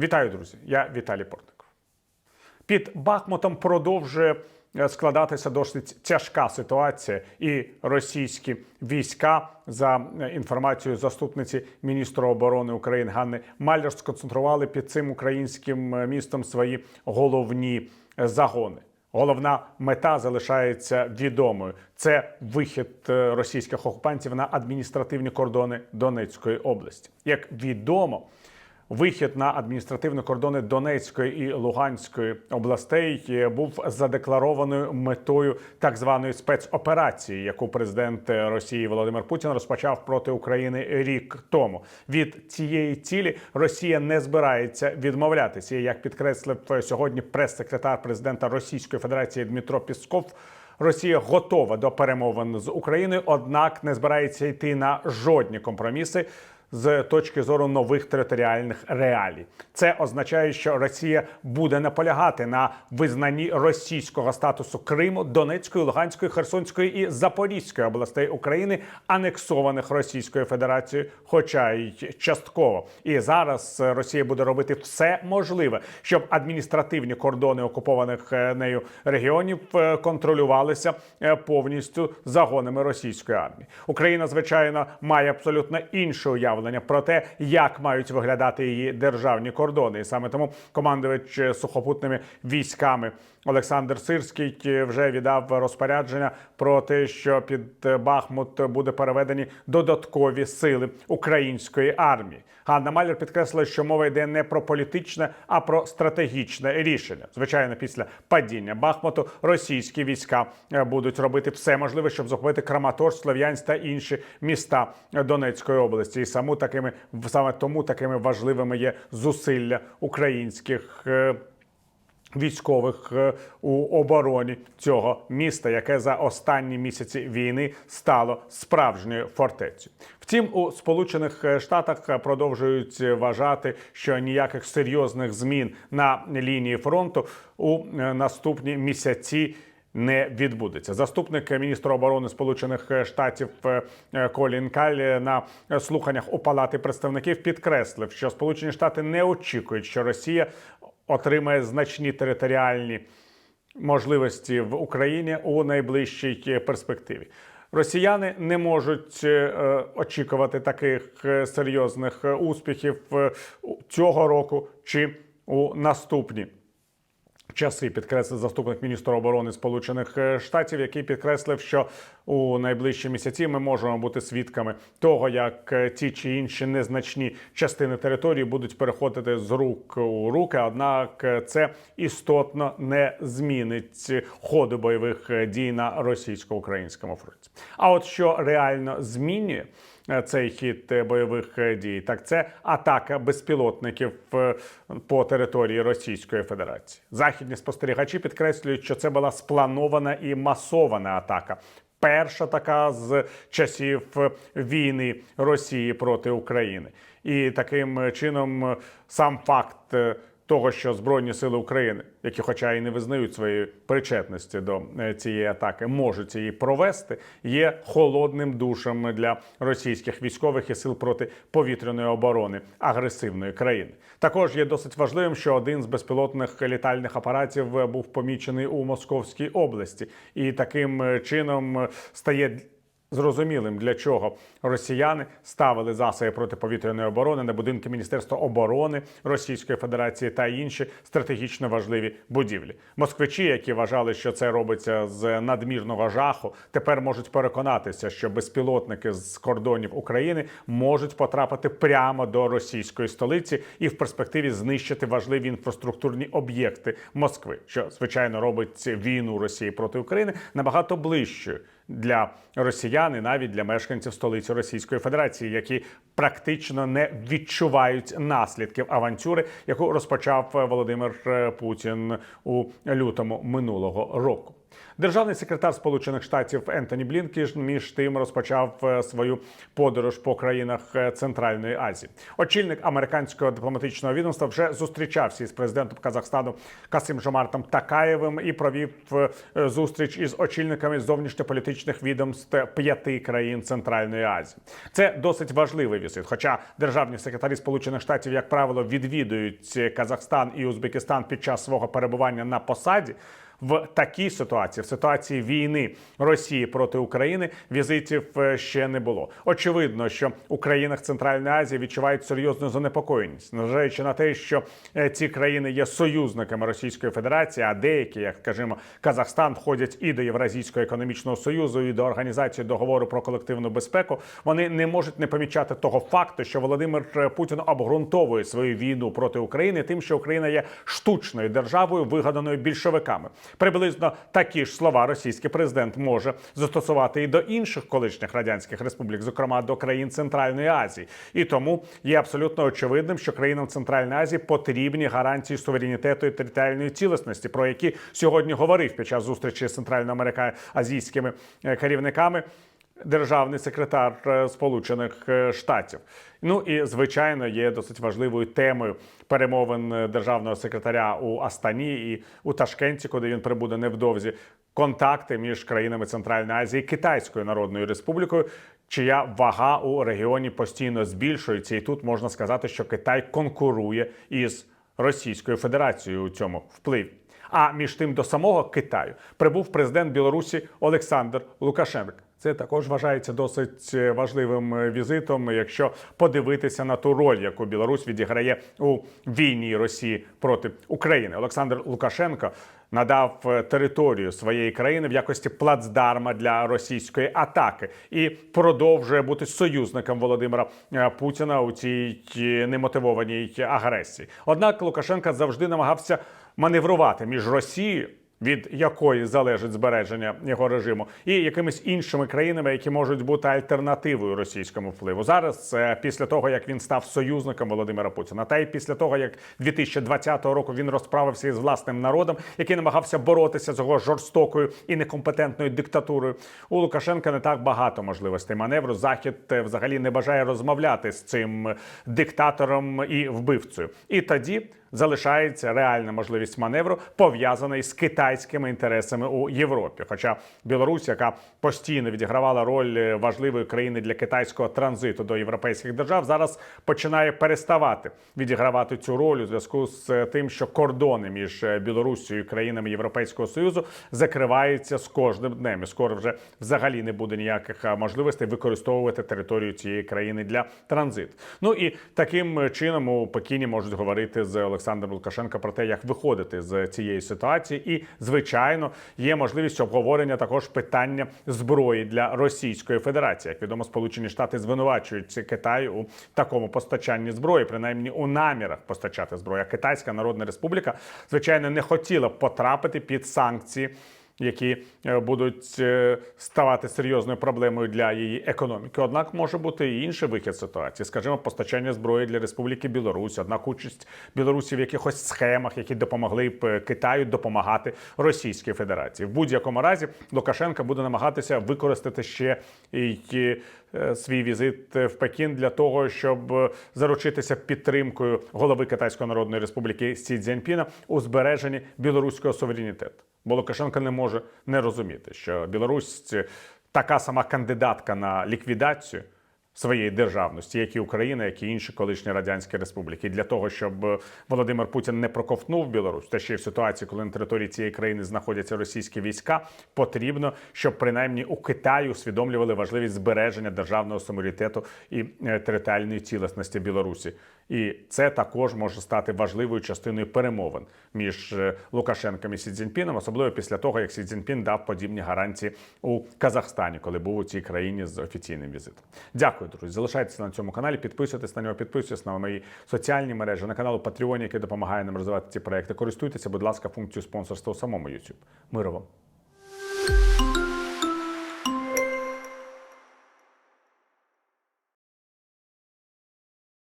Вітаю, друзі! Я Віталій Портников. Під Бахмутом продовжує е, складатися досить тяжка ситуація, і російські війська, за е, інформацією заступниці міністра оборони України Ганни Маляр, сконцентрували під цим українським е, містом свої головні загони. Головна мета залишається відомою: це вихід російських окупантів на адміністративні кордони Донецької області. Як відомо, Вихід на адміністративні кордони Донецької і Луганської областей був задекларованою метою так званої спецоперації, яку президент Росії Володимир Путін розпочав проти України рік тому. Від цієї цілі Росія не збирається відмовлятися. Як підкреслив сьогодні прес-секретар президента Російської Федерації Дмитро Пісков. Росія готова до перемовин з Україною, однак не збирається йти на жодні компроміси з точки зору нових територіальних реалій. Це означає, що Росія буде наполягати на визнанні російського статусу Криму, Донецької, Луганської, Херсонської і Запорізької областей України, анексованих Російською Федерацією, хоча й частково. І зараз Росія буде робити все можливе, щоб адміністративні кордони окупованих е, нею регіонів е, контролювалися е, повністю загонами російської армії. Україна, звичайно, має абсолютно інше уявлення про те, як мають виглядати її державні кордони, і саме тому командувач е, сухопутними військами Олександр Сирський е, вже віддав розпорядження про те, що під е, Бахмут буде переведені додаткові сили української армії. Ганна Маляр підкреслила, що мова йде не про політичне, а про стратегічне рішення. Звичайно, після падіння Бахмуту російські війська е, будуть робити все можливе, щоб захопити Краматорськ, Слов'янськ та інші міста Донецької області. І саму такими саме тому такими важливими є зусилля українських. Е, Військових е, у обороні цього міста, яке за останні місяці війни стало справжньою фортецею. Втім, у Сполучених Штатах продовжують вважати, що ніяких серйозних змін на лінії фронту у е, наступні місяці. Не відбудеться заступник міністра оборони Сполучених Штатів е, Колін Каль на слуханнях у Палати представників підкреслив, що Сполучені Штати не очікують, що Росія отримає значні територіальні можливості в Україні у найближчій перспективі. Росіяни не можуть е, очікувати таких е, серйозних е, успіхів е, цього року чи у наступні. Часи підкреслив заступник міністра оборони Сполучених е, Штатів, який підкреслив, що у найближчі місяці ми можемо бути свідками того, як е, ті чи інші незначні частини території будуть переходити з рук у руки. Однак е, це істотно не змінить ходу бойових дій на російсько-українському фронті. А от що реально змінює цей хід е, бойових е, дій, так це атака безпілотників е, по території Російської Федерації. Західні спостерігачі підкреслюють, що це була спланована і масована атака. Перша така з часів е, війни Росії проти України, і таким чином е, сам факт е, того, що Збройні сили України, які, хоча і не визнають своєї причетності до е, цієї атаки, можуть її провести, є холодним душем для російських військових і сил протиповітряної оборони агресивної країни. Також є досить важливим, що один з безпілотних літальних апаратів е, був помічений у Московській області, і таким е, чином стає Зрозумілим, для чого росіяни ставили засоби протиповітряної оборони на будинки Міністерства оборони Російської Федерації та інші стратегічно важливі будівлі. Москвичі, які вважали, що це робиться з надмірного жаху, тепер можуть переконатися, що безпілотники з кордонів України можуть потрапити прямо до російської столиці і в перспективі знищити важливі інфраструктурні об'єкти Москви, що звичайно робить війну Росії проти України набагато ближчою для росіян і навіть для мешканців столиці Російської Федерації, які практично не відчувають наслідків авантюри, яку розпочав Володимир Путін у лютому минулого року. Державний секретар Сполучених Штатів Ентоні Блінкіш між тим розпочав е, свою подорож по країнах е, Центральної Азії. Очільник американського дипломатичного відомства вже зустрічався із президентом Казахстану Касим Жомартом Такаєвим і провів е, зустріч із очільниками зовнішньополітичних відомств п'яти країн Центральної Азії. Це досить важливий візит. Хоча державні секретарі Сполучених Штатів, як правило, відвідують Казахстан і Узбекистан під час свого перебування на посаді. В такій ситуації, в ситуації війни Росії проти України, візитів е, ще не було. Очевидно, що у країнах Центральної Азії відчувають серйозну занепокоєність, незважаючи на те, що е, ці країни є союзниками Російської Федерації, а деякі, як скажімо, Казахстан, входять і до Євразійського економічного союзу, і до організації договору про колективну безпеку. Вони не можуть не помічати того факту, що Володимир Путін обґрунтовує свою війну проти України, тим, що Україна є штучною державою, вигаданою більшовиками. Приблизно такі ж слова російський президент може застосувати і до інших колишніх радянських республік, зокрема до країн Центральної Азії. І тому є абсолютно очевидним, що країнам Центральної Азії потрібні гарантії суверенітету і територіальної цілісності, про які сьогодні говорив під час зустрічі з центральноамериканськими керівниками державний секретар е, Сполучених е, Штатів. Ну і звичайно є досить важливою темою перемовин е, державного секретаря у Астані і у Ташкенті, куди він прибуде невдовзі. Контакти між країнами Центральної Азії Китайською Народною Республікою, чия вага у регіоні постійно збільшується, і тут можна сказати, що Китай конкурує із Російською Федерацією у цьому впливі. А між тим до самого Китаю прибув президент Білорусі Олександр Лукашенко. Це також вважається досить важливим візитом, якщо подивитися на ту роль, яку Білорусь відіграє у війні Росії проти України. Олександр Лукашенко надав територію своєї країни в якості плацдарма для російської атаки і продовжує бути союзником Володимира е, Путіна у цій немотивованій агресії. Однак Лукашенко завжди намагався маневрувати між Росією від якої залежить збереження його режиму, і якимись іншими країнами, які можуть бути альтернативою російському впливу. Зараз е, після того як він став союзником Володимира Путіна, та й після того як 2020 року він розправився із власним народом, який намагався боротися з його жорстокою і некомпетентною диктатурою. У Лукашенка не так багато можливостей маневру. Захід е, взагалі не бажає розмовляти з цим диктатором і вбивцею. І тоді залишається реальна можливість маневру пов'язаний з китайськими інтересами у Європі. Хоча Білорусь, яка постійно відігравала роль важливої країни для китайського транзиту до європейських держав, зараз починає переставати відігравати цю роль у зв'язку з тим, що кордони між Білоруссю і країнами Європейського союзу закриваються з кожним днем. І скоро вже взагалі не буде ніяких можливостей використовувати територію цієї країни для транзиту. Ну і таким чином у Пекіні можуть говорити з Олександром Олександр Лукашенко про те, як виходити з цієї ситуації, і звичайно є можливість обговорення також питання зброї для Російської Федерації. Як відомо, Сполучені Штати звинувачують Китай у такому постачанні зброї, принаймні у намірах постачати зброю. Китайська Народна Республіка звичайно не хотіла потрапити під санкції які е, будуть е, ставати серйозною проблемою для її економіки. Однак може бути і інший вихід ситуації, скажімо, постачання зброї для Республіки Білорусь, однак участь Білорусі в якихось схемах, які допомогли б е, Китаю допомагати Російській Федерації. В будь-якому разі Лукашенка буде намагатися використати ще і свій візит в Пекін для того, щоб заручитися підтримкою голови Китайської Народної Республіки Сі Цзіньпіна у збереженні білоруського суверенітету. Бо Лукашенко не може не розуміти, що Білорусь це така сама кандидатка на ліквідацію своєї державності, як і Україна, як і інші колишні радянські республіки. І для того, щоб Володимир Путін не проковтнув Білорусь, та ще й в ситуації, коли на території цієї країни знаходяться російські війська, потрібно, щоб принаймні у Китаї усвідомлювали важливість збереження державного саморітету і е, територіальної цілісності Білорусі. І це також може стати важливою частиною перемовин між е, Лукашенком і Сі Цзіньпіном, особливо після того, як Сі Цзіньпін дав подібні гарантії у Казахстані, коли був у цій країні з офіційним візитом. Дякую, друзі. Залишайтеся на цьому каналі, підписуйтесь на нього, підписуйтесь на мої соціальні мережі, на канал Patreon, який допомагає нам розвивати ці проекти. Користуйтеся, будь ласка, функцією спонсорства у самому YouTube. Миру вам!